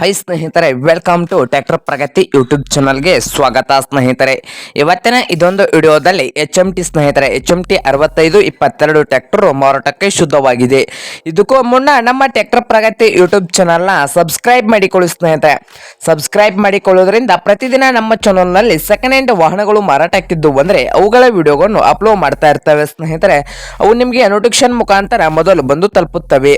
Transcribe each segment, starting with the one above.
High ಸ್ನೇಹಿತರೆ welcome to tractor Pragati YouTube ಚಾನಲ್ಗೆ ಸ್ವಾಗತ ಸ್ನೇಹಿತರೆ. ಇವತ್ತಿನ ಇದೊಂದು ವಿಡಿಯೋದಲ್ಲಿ ಎಚ್ ಎಂ ಟಿ ಸ್ನೇಹಿತರೆ ಎಚ್ ಎಂ ಟಿ ಅರವತ್ತೈದು ಇಪ್ಪತ್ತೆರಡು ಟ್ರ್ಯಾಕ್ಟರ್ ಮಾರಾಟಕ್ಕೆ ಶುದ್ಧವಾಗಿದೆ. ಇದಕ್ಕೂ ಮುನ್ನ ನಮ್ಮ ಟ್ರ್ಯಾಕ್ಟರ್ ಪ್ರಗತಿ ಯೂಟ್ಯೂಬ್ ಚಾನಲ್ನ ಸಬ್ಸ್ಕ್ರೈಬ್ ಮಾಡಿಕೊಳ್ಳಿ ಸ್ನೇಹಿತರೆ. ಸಬ್ಸ್ಕ್ರೈಬ್ ಮಾಡಿಕೊಳ್ಳೋದ್ರಿಂದ ಪ್ರತಿದಿನ ನಮ್ಮ ಚಾನಲ್ನಲ್ಲಿ ಸೆಕೆಂಡ್ ಹ್ಯಾಂಡ್ ವಾಹನಗಳು ಮಾರಾಟಕ್ಕಿದ್ದು ಅಂದರೆ ಅವುಗಳ ವಿಡಿಯೋಗಳನ್ನು ಅಪ್ಲೋಡ್ ಮಾಡ್ತಾ ಇರ್ತವೆ ಸ್ನೇಹಿತರೆ. ಅವು ನಿಮಗೆ ನೋಟಿಫಿಕೇಶನ್ ಮುಖಾಂತರ ಮೊದಲು ಬಂದು ತಲುಪುತ್ತವೆ.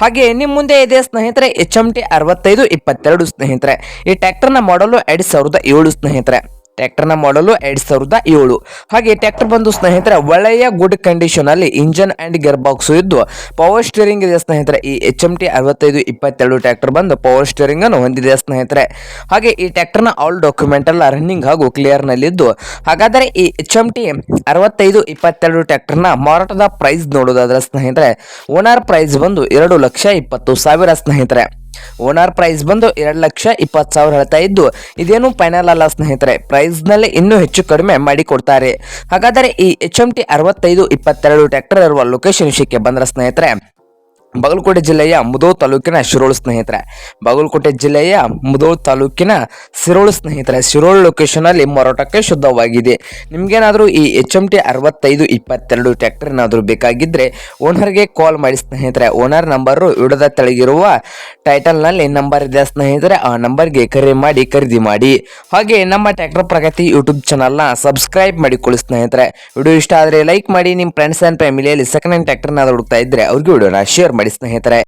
ಹಾಗೆ ನಿಮ್ಮ ಮುಂದೆ ಇದೆ ಸ್ನೇಹಿತರೆ ಎಚ್ ಎಂ ಟಿ ಅರವತ್ತೈದು ಇಪ್ಪತ್ತೆರಡು ಸ್ನೇಹಿತರೆ. ಈ ಟ್ರ್ಯಾಕ್ಟರ್ನ ಮಾಡಲು ಎರಡು ಸಾವಿರದ ಏಳು ಸ್ನೇಹಿತರೆ. ಟ್ರ್ಯಾಕ್ಟರ್ನ ಮಾಡಲು ಎರಡು ಸಾವಿರದ ಏಳು. ಹಾಗೆ ಟ್ರ್ಯಾಕ್ಟರ್ ಬಂದು ಸ್ನೇಹಿತರೆ ಒಳ್ಳೆಯ ಗುಡ್ ಕಂಡೀಷನ್ ಅಲ್ಲಿ ಇಂಜನ್ ಅಂಡ್ ಗೇರ್ ಬಾಕ್ಸ್ ಇದ್ದು ಪವರ್ ಸ್ಟೀರಿಂಗ್ ಇದೆ ಸ್ನೇಹಿತರೆ. ಈ ಎಚ್ ಎಂ ಟಿ ಅರವತ್ತೈದು ಇಪ್ಪತ್ತೆರಡು ಟ್ರ್ಯಾಕ್ಟರ್ ಬಂದು ಪವರ್ ಸ್ಟೀರಿಂಗ್ ಅನ್ನು ಹೊಂದಿದೆ ಸ್ನೇಹಿತರೆ. ಹಾಗೆ ಈ ಟ್ರ್ಯಾಕ್ಟರ್ನ ಆಲ್ ಡಾಕ್ಯುಮೆಂಟ್ ಎಲ್ಲ ರನ್ನಿಂಗ್ ಹಾಗೂ ಕ್ಲಿಯರ್ ನಲ್ಲಿದ್ದು, ಹಾಗಾದರೆ ಈ ಎಚ್ ಎಂ ಟಿ ಅರವತ್ತೈದು ಇಪ್ಪತ್ತೆರಡು ಟ್ರ್ಯಾಕ್ಟರ್ನ ಮಾರಾಟದ ಪ್ರೈಸ್ ನೋಡೋದಾದ್ರೆ ಸ್ನೇಹಿತರೆ ಓನರ್ ಪ್ರೈಸ್ ಬಂದು ಎರಡು ಲಕ್ಷ ಇಪ್ಪತ್ತು ಸಾವಿರ ಸ್ನೇಹಿತರೆ. ಓನರ್ ಪ್ರೈಸ್ ಬಂದು ಎರಡು ಲಕ್ಷ ಇಪ್ಪತ್ತು ಸಾವಿರ ಹೇಳ್ತಾ ಇದ್ದು, ಇದೇನು ಫೈನಲ್ ಅಲ್ಲ ಸ್ನೇಹಿತರೆ? ಪ್ರೈಸ್ನಲ್ಲಿ ಇನ್ನೂ ಹೆಚ್ಚು ಕಡಿಮೆ ಮಾಡಿ ಕೊಡ್ತಾರೆ. ಹಾಗಾದರೆ ಈ ಎಚ್ ಎಂ ಟಿ ಅರವತ್ತೈದು ಇಪ್ಪತ್ತೆರಡು ಟ್ರ್ಯಾಕ್ಟರ್ ಇರುವ ಲೊಕೇಶನ್ ವಿಷಯಕ್ಕೆ ಬಂದ್ರೆ ಸ್ನೇಹಿತರೆ ಬಾಗಲಕೋಟೆ ಜಿಲ್ಲೆಯ ಮುದೋಳ್ ತಾಲೂಕಿನ ಶಿರೋಳು ಸ್ನೇಹಿತರೆ. ಬಾಗಲಕೋಟೆ ಜಿಲ್ಲೆಯ ಮುದೋಳ್ ತಾಲೂಕಿನ ಸಿರೋಳು ಸ್ನೇಹಿತರೆ. ಸಿರೋಳು ಲೊಕೇಶನ್ ಅಲ್ಲಿ ಮಾರಾಟಕ್ಕೆ ಶುದ್ಧವಾಗಿದೆ. ನಿಮ್ಗೇನಾದರೂ ಈ ಎಚ್ ಎಂ ಟಿ ಅರವತ್ತೈದು ಇಪ್ಪತ್ತೆರಡು ಟ್ರ್ಯಾಕ್ಟರ್ ಏನಾದರೂ ಬೇಕಾಗಿದ್ದರೆ ಓನರ್ಗೆ ಕಾಲ್ ಮಾಡಿ ಸ್ನೇಹಿತರೆ. ಓನರ್ ನಂಬರು ವಿಡದ ತೆಳಗಿರುವ ಟೈಟಲ್ನಲ್ಲಿ ನಂಬರ್ ಇದೆ ಸ್ನೇಹಿತರೆ. ಆ ನಂಬರ್ಗೆ ಕರೆ ಮಾಡಿ, ಖರೀದಿ ಮಾಡಿ. ಹಾಗೆ ನಮ್ಮ ಟ್ರ್ಯಾಕ್ಟರ್ ಪ್ರಗತಿ ಯೂಟ್ಯೂಬ್ ಚಾನಲ್ನ ಸಬ್ಸ್ಕ್ರೈಬ್ ಮಾಡಿಕೊಳ್ಳಿ ಸ್ನೇಹಿತರೆ. ವಿಡಿಯೋ ಇಷ್ಟ ಆದರೆ ಲೈಕ್ ಮಾಡಿ. ನಿಮ್ಮ ಫ್ರೆಂಡ್ಸ್ ಆ್ಯಂಡ್ ಫ್ಯಾಮಿಲಿಯಲ್ಲಿ ಸೆಕೆಂಡ್ ಹ್ಯಾಂಡ್ ಟ್ರ್ಯಾಕ್ಟರ್ನ ಹುಡುಕ್ತಾ ಇದ್ದರೆ ಅವ್ರಿಗೆ ವಿಡಿಯೋನ ಶೇರ್ ಮಾಡಿ ಸ್ನೇಹಿತರೆ.